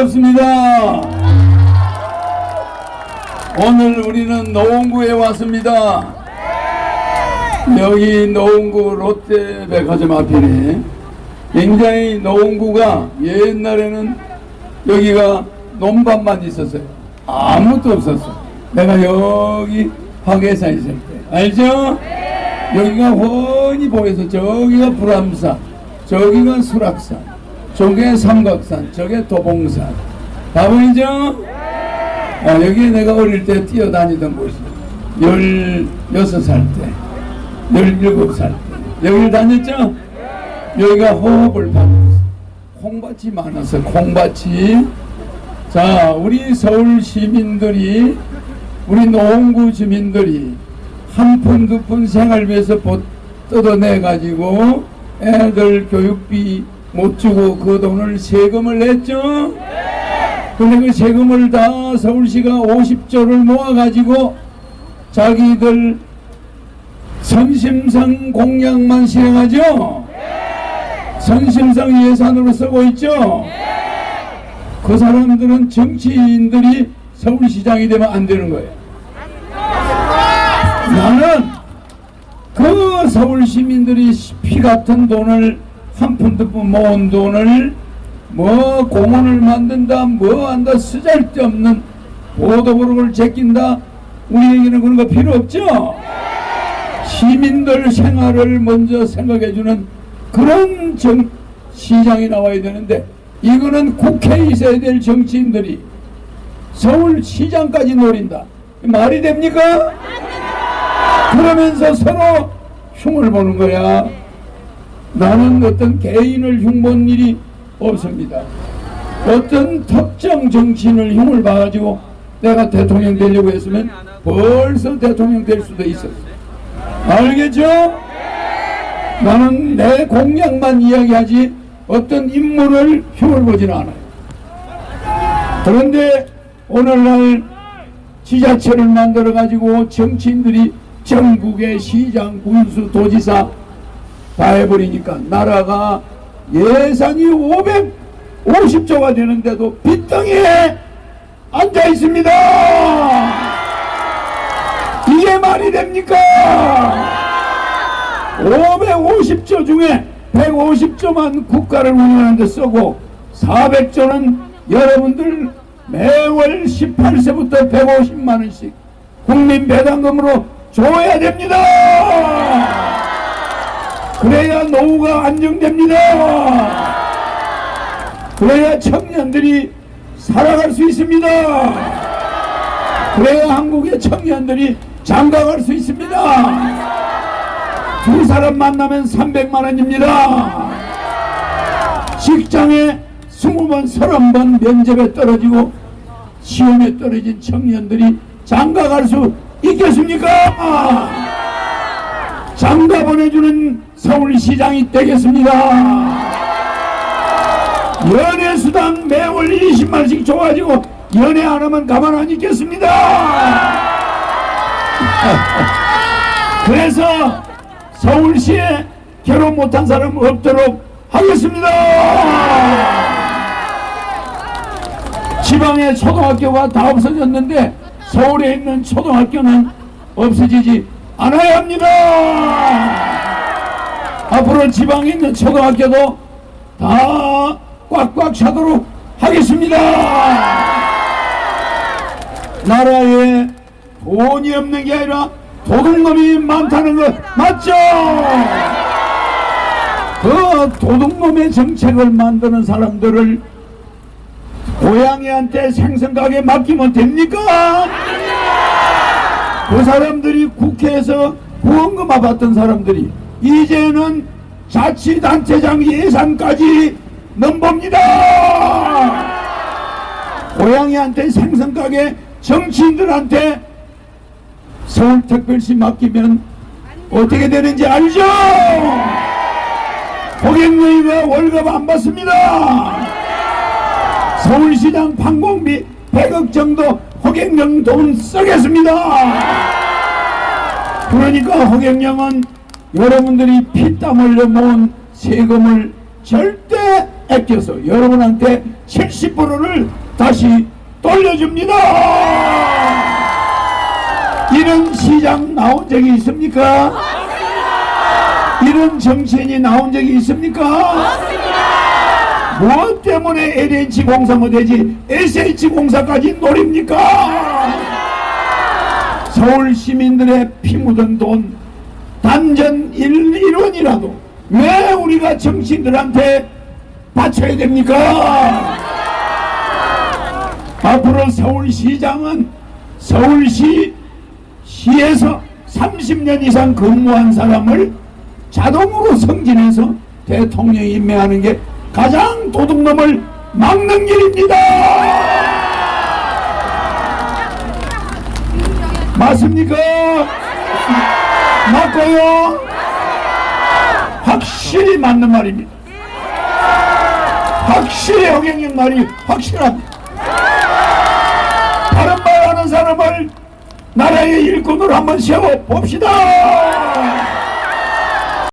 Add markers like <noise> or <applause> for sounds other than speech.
반갑습니다. 오늘 우리는 노원구에 왔습니다. 여기 노원구 롯데백화점 앞이네. 굉장히 노원구가 옛날에는 여기가 논밭만 있었어요. 아무것도 없었어. 내가 여기 화계산 있을 때. 알죠? 여기가 훤히 보여서 저기가 불암산, 저기가 수락산, 저게 삼각산, 저게 도봉산. 다 보이죠? 아, 여기 내가 어릴 때 뛰어다니던 곳이에요. 16살 때, 17살 때. 여기를 다녔죠? 여기가 호흡을 받았어. 콩밭이 많았어, 콩밭이. 자, 우리 서울 시민들이, 우리 노원구 주민들이 한 푼, 두 푼 생활 위해서 보- 뜯어내가지고 애들 교육비 못 주고 그 돈을 세금을 냈죠? 근데 그 세금을 다 서울시가 50조를 모아가지고 자기들 선심성 공약만 실행하죠? 선심성 예산으로 쓰고 있죠? 그 사람들은 정치인들이 서울시장이 되면 안 되는 거예요. 나는 그 서울 시민들이 피 같은 돈을 한 푼 두 푼 모은 돈을 뭐 공원을 만든다 뭐 한다 쓰잘데없는 보도블록을 제낀다 우리에게는 그런 거 필요 없죠 시민들 생활을 먼저 생각해주는 그런 정, 시장이 나와야 되는데 이거는 국회에 있어야 될 정치인들이 서울시장까지 노린다 말이 됩니까? 그러면서 서로 흉을 보는 거야. 나는 어떤 개인을 흉본 일이 없습니다. 어떤 특정 정치인을 흉을 봐가지고 내가 대통령 되려고 했으면 벌써 대통령 될 수도 있었어. 알겠죠? 나는 내 공약만 이야기하지 어떤 인물을 흉을 보지는 않아요. 그런데 오늘날 지자체를 만들어 가지고 정치인들이 전국의 시장, 군수, 도지사 다 해버리니까 나라가 예산이 550조가 되는데도 빚덩이에 앉아 있습니다. 이게 말이 됩니까? 550조 중에 150조만 국가를 운영하는데 쓰고 400조는 여러분들 매월 18세부터 150만 원씩 국민 배당금으로 줘야 됩니다. 그래야 노후가 안정됩니다. 그래야 청년들이 살아갈 수 있습니다. 그래야 한국의 청년들이 장가갈 수 있습니다. 두 사람 만나면 300만 원입니다. 직장에 20번, 30번 면접에 떨어지고 시험에 떨어진 청년들이 장가 갈 수 있겠습니까? 장가 보내주는 서울시장이 되겠습니다. 연애수당 매월 20만원씩 줘가지고 연애 안 하면 가만 안 있겠습니다. <laughs> 그래서 서울시에 결혼 못한 사람 없도록 하겠습니다. 지방의 초등학교가 다 없어졌는데 서울에 있는 초등학교는 없어지지 않아야 합니다. 앞으로 지방에 있는 초등학교도 다 꽉꽉 차도록 하겠습니다. 나라에 돈이 없는 게 아니라 도둑놈이 많다는 거 맞죠? 그 도둑놈의 정책을 만드는 사람들을 고양이한테 생선가게 맡기면 됩니까? 그 사람들이 국회에서 후원금 받았던 사람들이 이제는 자치단체장 예산까지 넘봅니다. 고양이한테 생선가게 정치인들한테 서울특별시 맡기면 어떻게 되는지 알죠? 고객님이 월급 안 받습니다. 서울시장 판공비 100억 정도 허경영 돈 쓰겠습니다. 그러니까 허경영은 여러분들이 피땀 흘려 모은 세금을 절대 아껴서 여러분한테 70%를 다시 돌려줍니다. 이런 시장 나온 적이 있습니까? 이런 정치인이 나온 적이 있습니까? 무엇 때문에 LH 공사 못되지 SH 공사까지 노립니까? 서울 시민들의 피 묻은 돈 단전 1, 1원이라도 왜 우리가 정치인들한테 바쳐야 됩니까? 앞으로 서울시장은 서울시 시에서 30년 이상 근무한 사람을 자동으로 승진해서 대통령이 임명하는 게 가장 도둑놈을 막는 길입니다. 맞습니까? 맞고요. 확실히 맞는 말입니다. 확실히 허경영 말이 확실합니다. 다른 말 하는 사람을 나라의 일꾼으로 한번 세워 봅시다.